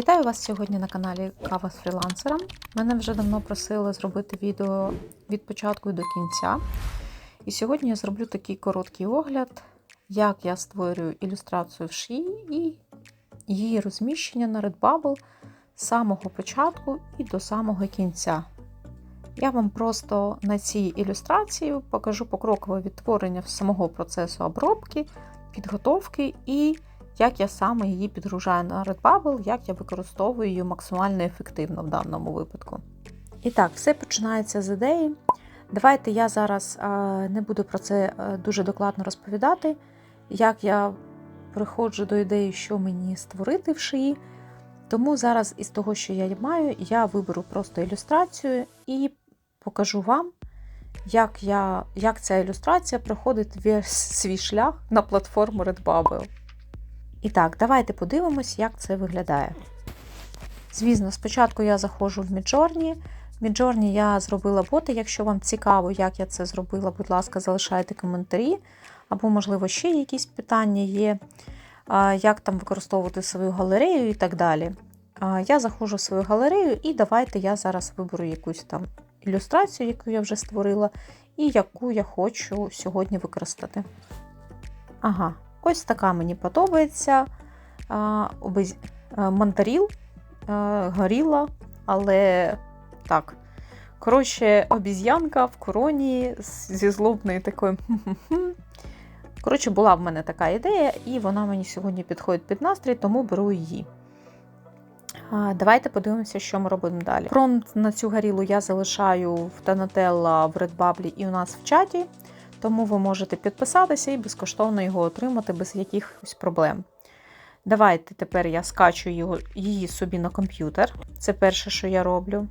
Вітаю вас сьогодні на каналі Кава з фрілансером. Мене вже давно просили зробити відео від початку до кінця. І сьогодні я зроблю такий короткий огляд, як я створюю ілюстрацію в шиї і її розміщення на Redbubble з самого початку і до самого кінця. Я вам просто на цій ілюстрації покажу покрокове відтворення самого процесу обробки, підготовки і як я саме її підгружаю на Redbubble, як я використовую її максимально ефективно в даному випадку. І так, все починається з ідеї. Давайте я зараз не буду про це дуже докладно розповідати, як я приходжу до ідеї, що мені створити в шиї. Тому зараз із того, що я маю, я виберу просто ілюстрацію і покажу вам, як я, як ця ілюстрація проходить свій шлях на платформу Redbubble. І так, давайте подивимось, як це виглядає. Звісно, спочатку я заходжу в Midjourney. В Midjourney я зробила боти. Якщо вам цікаво, як я це зробила, будь ласка, залишайте коментарі, або, можливо, ще якісь питання є, як там використовувати свою галерею і так далі. Я заходжу в свою галерею, і давайте я зараз виберу якусь там ілюстрацію, яку я вже створила, і яку я хочу сьогодні використати. Ага, ось така мені подобається мандаріл, горіла, але так. Коротше, обіз'янка в короні зі злобною такою. Коротше, була в мене така ідея, і вона мені сьогодні підходить під настрій, тому беру її. Давайте подивимося, що ми робимо далі. Промпт на цю горілу я залишаю в Donatella в Redbubble і у нас в чаті, тому ви можете підписатися і безкоштовно його отримати без якихось проблем. Давайте тепер я скачу його, її собі на комп'ютер. Це перше, що я роблю.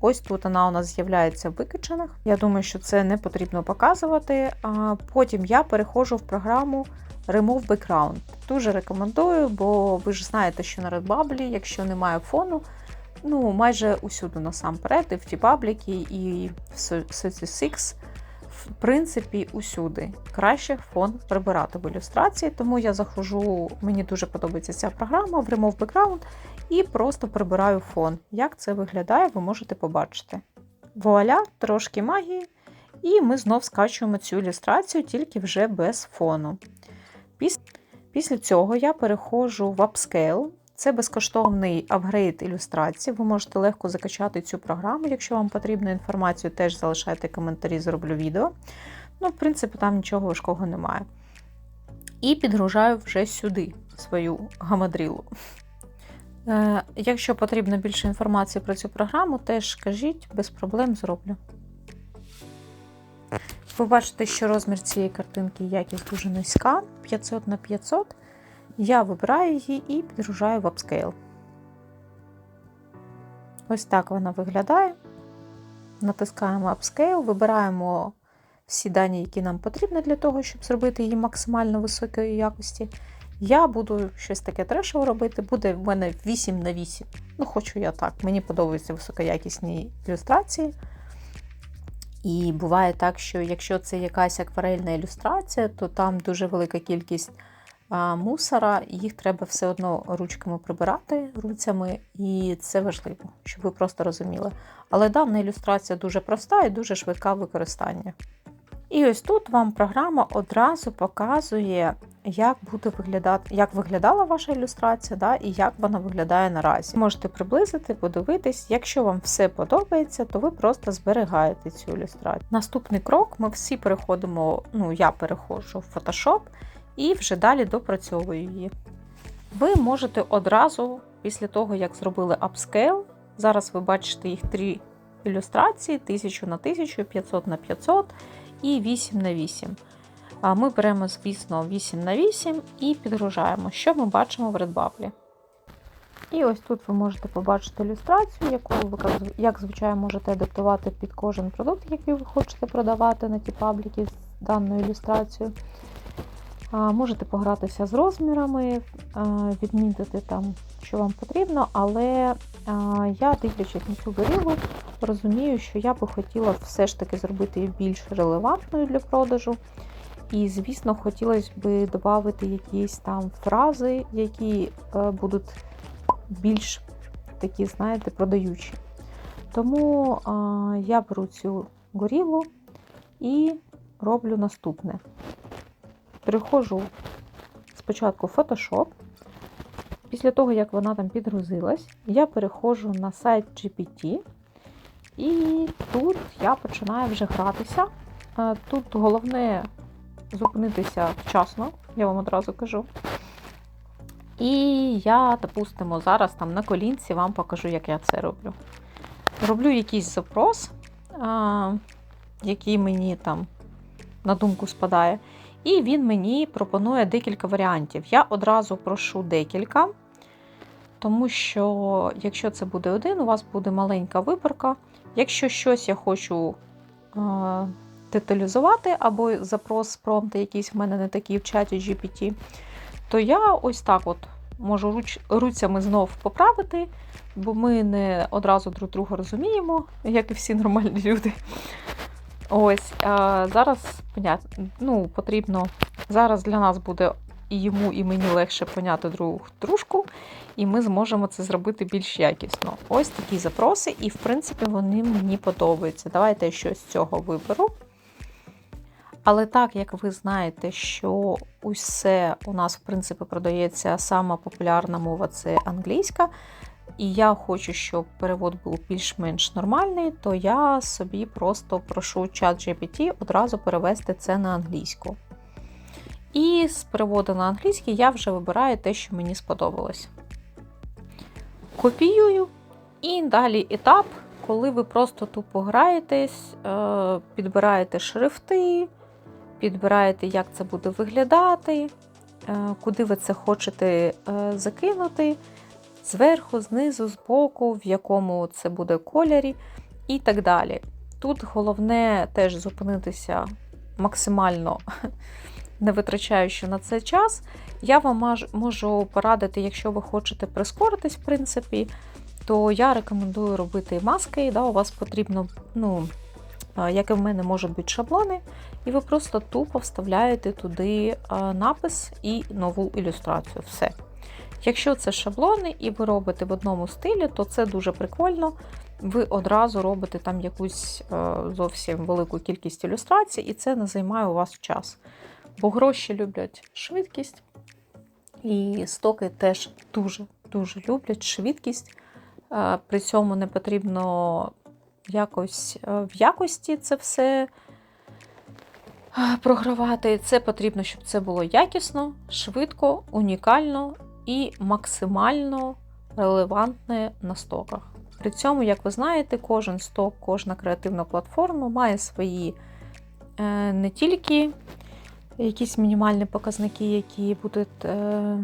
Ось тут вона у нас з'являється в викачанах. Я думаю, що це не потрібно показувати. А Потім я переходжу в програму Remove Background. Дуже рекомендую, бо ви ж знаєте, що на Redbubble, якщо немає фону, ну майже усюди насамперед, і в T-Public, і в Soci6, в принципі, усюди. Краще фон прибирати в ілюстрації, тому я заходжу, мені дуже подобається ця програма в Remove Background і просто прибираю фон. Як це виглядає, ви можете побачити. Вуаля, трошки магії, і ми знов скачуємо цю ілюстрацію, тільки вже без фону. Після цього я переходжу в Upscale. Це безкоштовний апгрейд ілюстрації. Ви можете легко закачати цю програму. Якщо вам потрібна інформацію, теж залишайте коментарі, зроблю відео. Ну, в принципі, там нічого важкого немає. І підгружаю вже сюди свою гамадрілу. Е, якщо потрібна більше інформації про цю програму, теж кажіть, без проблем зроблю. Ви бачите, що розмір цієї картинки якість дуже низька, 500 на 500. Я вибираю її і підгружаю в Upscale. Ось так вона виглядає. Натискаємо Upscale, вибираємо всі дані, які нам потрібні для того, щоб зробити її максимально високої якості. Я буду щось таке трешове робити, буде в мене 8 на 8. Ну, хочу я так. Мені подобаються високоякісні ілюстрації. І буває так, що якщо це якась акварельна ілюстрація, то там дуже велика кількість мусора, їх треба все одно ручками прибирати руцями, і це важливо, щоб ви просто розуміли. Але дана ілюстрація дуже проста і дуже швидка в використанні. І ось тут вам програма одразу показує, як буде виглядати, як виглядала ваша ілюстрація, да, і як вона виглядає наразі. Можете приблизити, подивитись. Якщо вам все подобається, то ви просто зберігаєте цю ілюстрацію. Наступний крок: ми всі переходимо, ну я переходжу в Photoshop і вже далі допрацьовую її. Ви можете одразу, після того, як зробили upscale, зараз ви бачите їх три ілюстрації: 1000 на 1000, 500 на 500 і 8 на 8. Ми беремо, звісно, 8 на 8 і підгружаємо, що ми бачимо в Redbubble. І ось тут ви можете побачити ілюстрацію, яку ви, як звичайно, можете адаптувати під кожен продукт, який ви хочете продавати на ті пабліки з даною ілюстрацією. Можете погратися з розмірами, відмітити там, що вам потрібно, але я, дивлячись на цю горілу, розумію, що я би хотіла все ж таки зробити її більш релевантною для продажу. І, звісно, хотілося б додати якісь там фрази, які е, будуть більш такі, знаєте, продаючі. Тому я беру цю горілу і роблю наступне. Переходжу спочатку в Photoshop. Після того, як вона там підгрузилась, я переходжу на сайт GPT, і тут я починаю вже гратися. Е, Тут головне зупинитися вчасно, я вам одразу кажу. І я, допустимо, зараз там на колінці вам покажу, як я це роблю. Роблю якийсь запрос, який мені там на думку спадає. І він мені пропонує декілька варіантів. Я одразу прошу декілька, тому що, якщо це буде один, у вас буде маленька виборка. Якщо щось я хочу а, деталізувати, або запрос промпти якийсь в мене не такий в чаті GPT, то я ось так от можу руч, руцями знов поправити, бо ми не одразу друг друга розуміємо, як і всі нормальні люди. Ось, зараз ну, потрібно. Зараз для нас буде і йому, і мені легше поняти друг дружку, і ми зможемо це зробити більш якісно. Ось такі запроси, і в принципі вони мені подобаються. Давайте я щось з цього виберу. Але так як ви знаєте, що усе у нас, в принципі, продається сама популярна мова це англійська, і я хочу, щоб перевод був більш-менш нормальний, то я собі просто прошу чат GPT одразу перевести це на англійську. І з переводу на англійський я вже вибираю те, що мені сподобалось. Копіюю, і далі етап, коли ви просто тупо граєтесь, е, підбираєте шрифти, підбираєте, як це буде виглядати, е, куди ви це хочете е, закинути, зверху, знизу, збоку, в якому це буде кольорі і так далі. Тут головне теж зупинитися максимально не витрачаючи на це час. Я вам можу порадити, якщо ви хочете прискоритись, в принципі, то я рекомендую робити маски. Да, У вас потрібно, ну, як і в мене, можуть бути шаблони, і ви просто тупо вставляєте туди напис і нову ілюстрацію. Все. Якщо це шаблони і ви робите в одному стилі, то це дуже прикольно. Ви одразу робите там якусь зовсім велику кількість ілюстрацій, і це не займає у вас час. Бо гроші люблять швидкість, і стоки теж дуже-дуже люблять швидкість. При цьому не потрібно якось в якості це все програвати. Це потрібно, щоб це було якісно, швидко, унікально і максимально релевантне на стоках. При цьому, як ви знаєте, кожен сток, кожна креативна платформа має свої е, не тільки якісь мінімальні показники, які будуть е,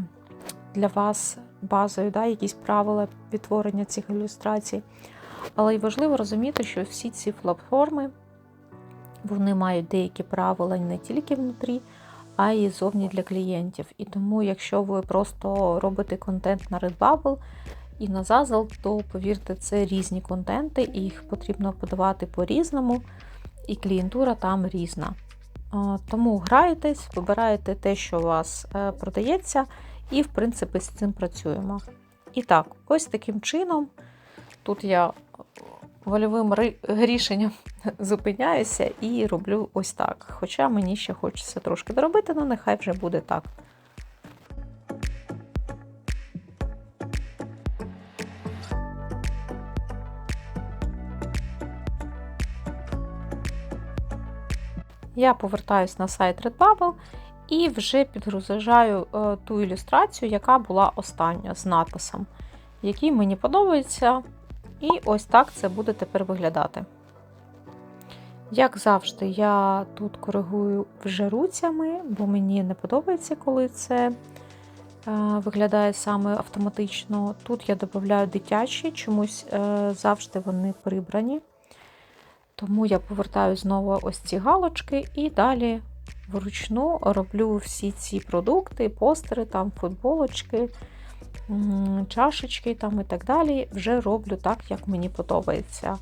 для вас базою, да, якісь правила відтворення цих ілюстрацій. Але й важливо розуміти, що всі ці платформи вони мають деякі правила не тільки внутрі, а й зовні для клієнтів. І тому, якщо ви просто робите контент на Redbubble і на Zazzle, то повірте, це різні контенти, і їх потрібно подавати по-різному, і клієнтура там різна. Тому граєтесь, вибираєте те, що у вас е, продається, і, в принципі, з цим працюємо. І так, ось таким чином, тут я вольовим рішенням зупиняюся і роблю ось так. Хоча мені ще хочеться трошки доробити, але нехай вже буде так. Я повертаюсь на сайт Redbubble і вже підгрузажаю е, ту ілюстрацію, яка була остання з написом, який мені подобається. І ось так це буде тепер виглядати. Як завжди, я тут коригую вже руцями, бо мені не подобається, коли це е, виглядає саме автоматично. Тут я додаю дитячі, чомусь е, завжди вони прибрані. Тому я повертаю знову ось ці галочки і далі вручну роблю всі ці продукти, постери, там, футболочки, чашечки там і так далі. Вже роблю так, як мені подобається.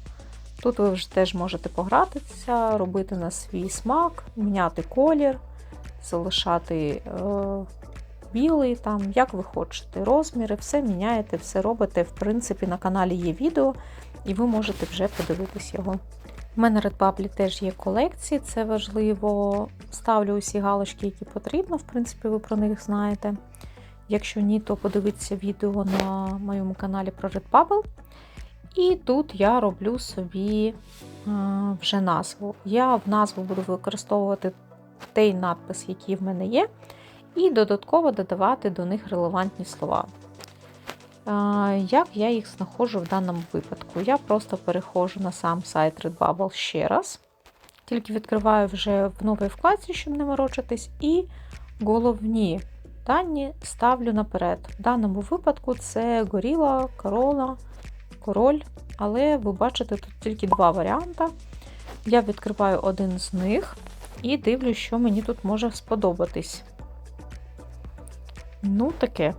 Тут ви вже теж можете погратися, робити на свій смак, міняти колір, залишати е, білий, там, як ви хочете, розміри, все міняєте, все робите. В принципі, на каналі є відео, і ви можете вже подивитись його. У мене Redbubble теж є колекції, це важливо. Ставлю усі галочки, які потрібно, в принципі, ви про них знаєте. Якщо ні, то подивіться відео на моєму каналі про Redbubble. І тут я роблю собі е, вже назву. Я в назву буду використовувати той надпис, який в мене є, і додатково додавати до них релевантні слова. Е, Як я їх знаходжу в даному випадку? Я просто переходжу на сам сайт Redbubble ще раз. Тільки відкриваю вже в новій вкладці, щоб не морочитись, і головні дані ставлю наперед. В даному випадку це горіла, корола, король, але ви бачите тут тільки два варіанти. Я відкриваю один з них і дивлюсь, що мені тут може сподобатись. Ну, таке.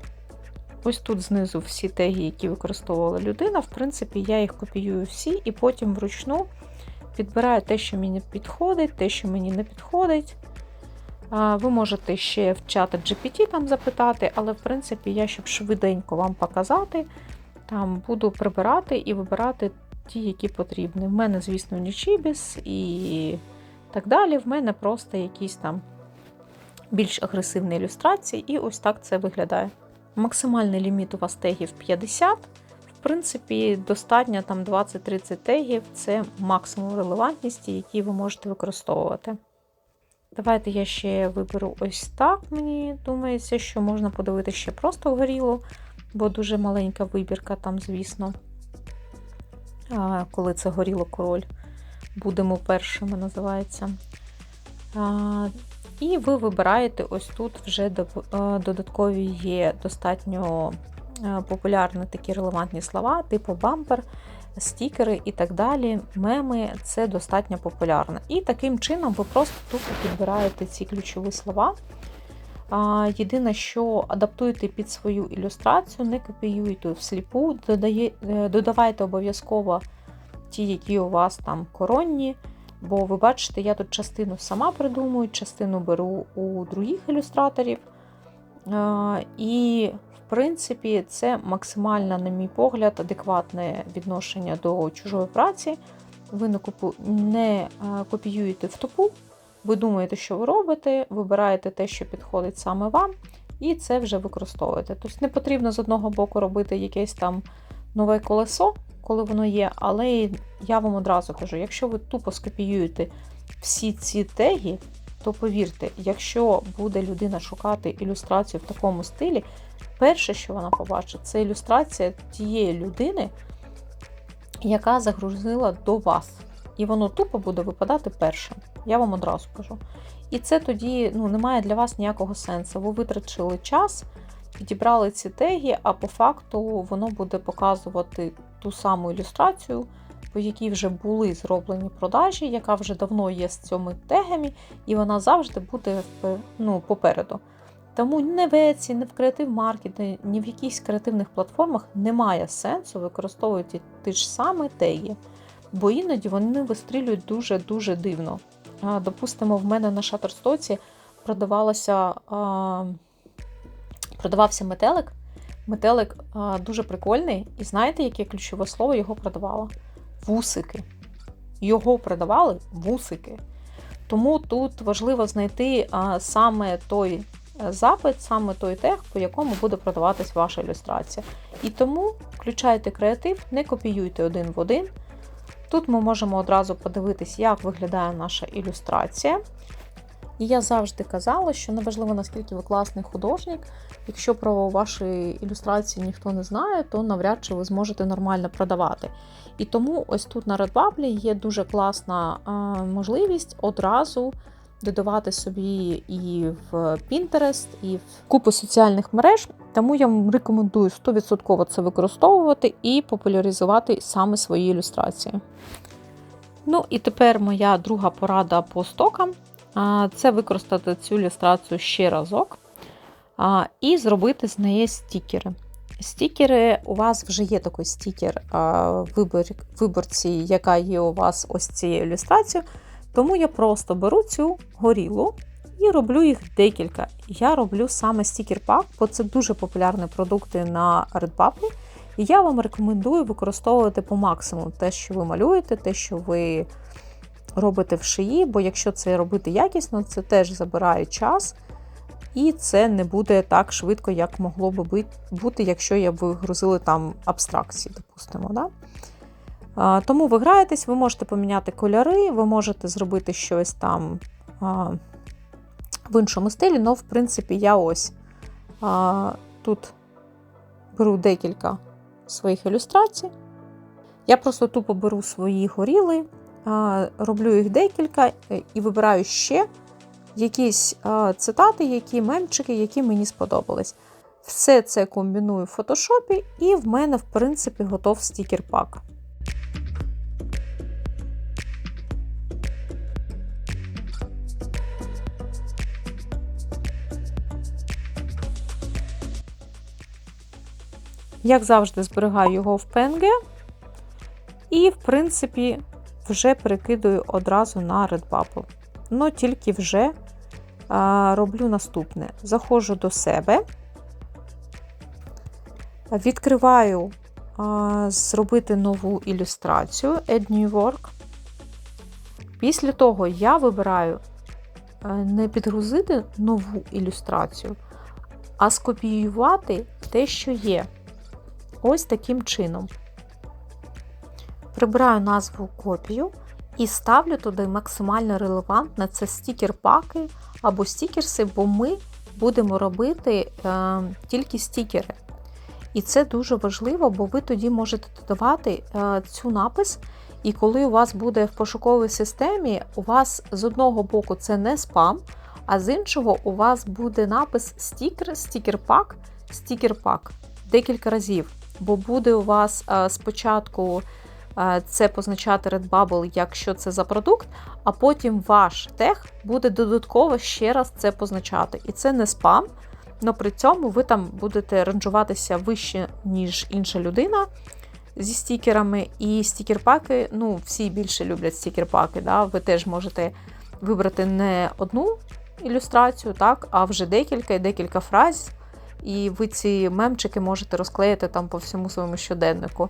Ось тут знизу всі теги, які використовувала людина. В принципі, я їх копіюю всі, і потім вручну підбираю те, що мені підходить, те, що мені не підходить. Ви можете ще в чат GPT там запитати, але в принципі, я, щоб швиденько вам показати, там буду прибирати і вибирати ті, які потрібні. В мене, звісно, Нічібіс і так далі. В мене просто якісь там більш агресивні ілюстрації, і ось так це виглядає. Максимальний ліміт у вас тегів 50. В принципі, достатньо там 20-30 тегів це максимум релевантності, які ви можете використовувати. Давайте я ще виберу ось так. Мені думається, що можна подивити ще просто горіло, бо дуже маленька вибірка там, звісно. Коли це горіло король, будемо першими, називається. І ви вибираєте ось тут вже додаткові є достатньо популярні такі релевантні слова, типу бампер стікери і так далі, меми це достатньо популярно. І таким чином ви просто тупо підбираєте ці ключові слова. Єдине, що адаптуєте під свою ілюстрацію, не копіюйте всліпу, додає, е, додавайте обов'язково ті, які у вас там коронні. Бо ви бачите, я тут частину сама придумую, частину беру у других ілюстраторів. І в принципі, це максимально, на мій погляд, адекватне відношення до чужої праці. Ви не, е, копіюєте в топу, ви думаєте, що ви робите, вибираєте те, що підходить саме вам, і це вже використовуєте. Тобто не потрібно з одного боку робити якесь там нове колесо, коли воно є, але я вам одразу кажу: якщо ви тупо скопіюєте всі ці теги, то повірте, якщо буде людина шукати ілюстрацію в такому стилі, перше, що вона побачить, це ілюстрація тієї людини, яка загрузила до вас. І воно тупо буде випадати першим. Я вам одразу кажу. І це тоді ну, не має для вас ніякого сенсу. Ви витрачили час, підібрали ці теги, а по факту воно буде показувати ту саму ілюстрацію, по якій вже були зроблені продажі, яка вже давно є з цими тегами, і вона завжди буде ну, попереду. Тому не в Etsy, не в креатив маркеті, ні в якихось креативних платформах немає сенсу використовувати ті ж самі теги, бо іноді вони вистрілюють дуже-дуже дивно. Допустимо, в мене на Шатерстоці продавалося, продавався метелик. Метелик дуже прикольний, і знаєте, яке ключове слово його продавало? Вусики. Його продавали вусики. Тому тут важливо знайти саме той запит, саме той тег, по якому буде продаватись ваша ілюстрація. І тому включайте креатив, не копіюйте один в один. Тут ми можемо одразу подивитись, як виглядає наша ілюстрація. І я завжди казала, що неважливо, наскільки ви класний художник, якщо про ваші ілюстрації ніхто не знає, то навряд чи ви зможете нормально продавати. І тому ось тут на Redbubble є дуже класна можливість одразу додавати собі і в Pinterest, і в купу соціальних мереж. Тому я вам рекомендую 100% це використовувати і популяризувати саме свої ілюстрації. Ну, і тепер моя друга порада по стокам це використати цю ілюстрацію ще разок і зробити з неї стікери. Стікери, у вас вже є такий стікер вибор, виборці, яка є у вас ось цією ілюстрацією. Тому я просто беру цю горілу і роблю їх декілька. Я роблю саме стікер-пак, бо це дуже популярні продукти на Redbubble. І я вам рекомендую використовувати по максимуму те, що ви малюєте, те, що ви робите в шиї, бо якщо це робити якісно, це теж забирає час. І це не буде так швидко, як могло би бути, якщо я б вигрузили там абстракції, допустимо. Да? Тому ви граєтесь, ви можете поміняти кольори, ви можете зробити щось там в іншому стилі, але, в принципі, я ось тут беру декілька своїх ілюстрацій. Я просто тупо беру свої горіли, роблю їх декілька е, і вибираю ще якісь цитати, які мемчики, які мені сподобались. Все це комбіную в фотошопі, і в мене, в принципі, готов стікер-пак. Як завжди, зберігаю його в PNG і, в принципі, вже перекидую одразу на Redbubble. Ну, тільки вже а, роблю наступне: заходжу до себе, відкриваю а, зробити нову ілюстрацію Add New Work. Після того я вибираю не підгрузити нову ілюстрацію, а скопіювати те, що є. Ось таким чином. Прибираю назву копію і ставлю туди максимально релевантне це стікер-паки або стікерси, бо ми будемо робити е, тільки стікери. І це дуже важливо, бо ви тоді можете додавати е, цю напис. І коли у вас буде в пошуковій системі, у вас з одного боку це не спам, а з іншого у вас буде напис стікер, стікер-пак, стікер-пак декілька разів. Бо буде у вас е, спочатку е, це позначати Redbubble, якщо це за продукт, а потім ваш тег буде додатково ще раз це позначати. І це не спам, але при цьому ви там будете ранжуватися вище, ніж інша людина зі стікерами. І стікер-паки, ну, всі більше люблять стікер-паки. Да? Ви теж можете вибрати не одну ілюстрацію, так, а вже декілька і декілька фраз. І ви ці мемчики можете розклеїти там по всьому своєму щоденнику.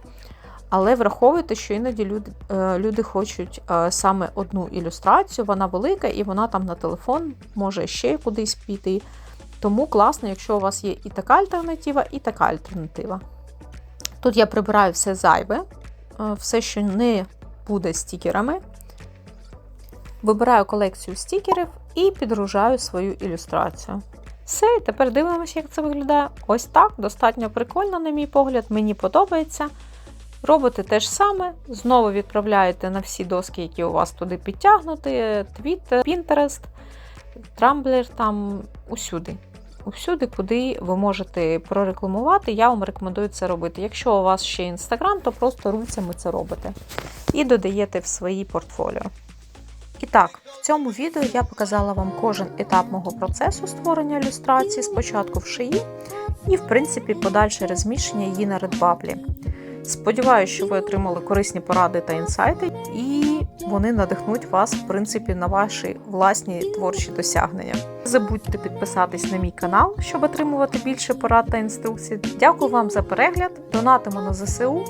Але враховуйте, що іноді люди люди хочуть саме одну ілюстрацію, вона велика, і вона там на телефон може ще кудись піти. Тому класно, якщо у вас є і така альтернатива, і така альтернатива. Тут я прибираю все зайве, все, що не буде стікерами. Вибираю колекцію стікерів і підгружаю свою ілюстрацію. Все, і тепер дивимося, як це виглядає. Ось так, достатньо прикольно, на мій погляд, мені подобається. Робите те ж саме, знову відправляєте на всі доски, які у вас туди підтягнуті: Twitter, Pinterest, Tumblr, там усюди. Усюди, куди ви можете прорекламувати, я вам рекомендую це робити. Якщо у вас ще Instagram, то просто руцями це робите. І додаєте в свої портфоліо. І так, в цьому відео я показала вам кожен етап мого процесу створення ілюстрації, спочатку в шиї, і, в принципі, подальше розміщення її на Redbubble. Сподіваюся, що ви отримали корисні поради та інсайти, і вони надихнуть вас, в принципі, на ваші власні творчі досягнення. Не забудьте підписатись на мій канал, щоб отримувати більше порад та інструкцій. Дякую вам за перегляд, донатимо на ЗСУ,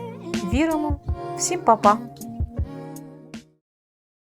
віримо, всім па-па!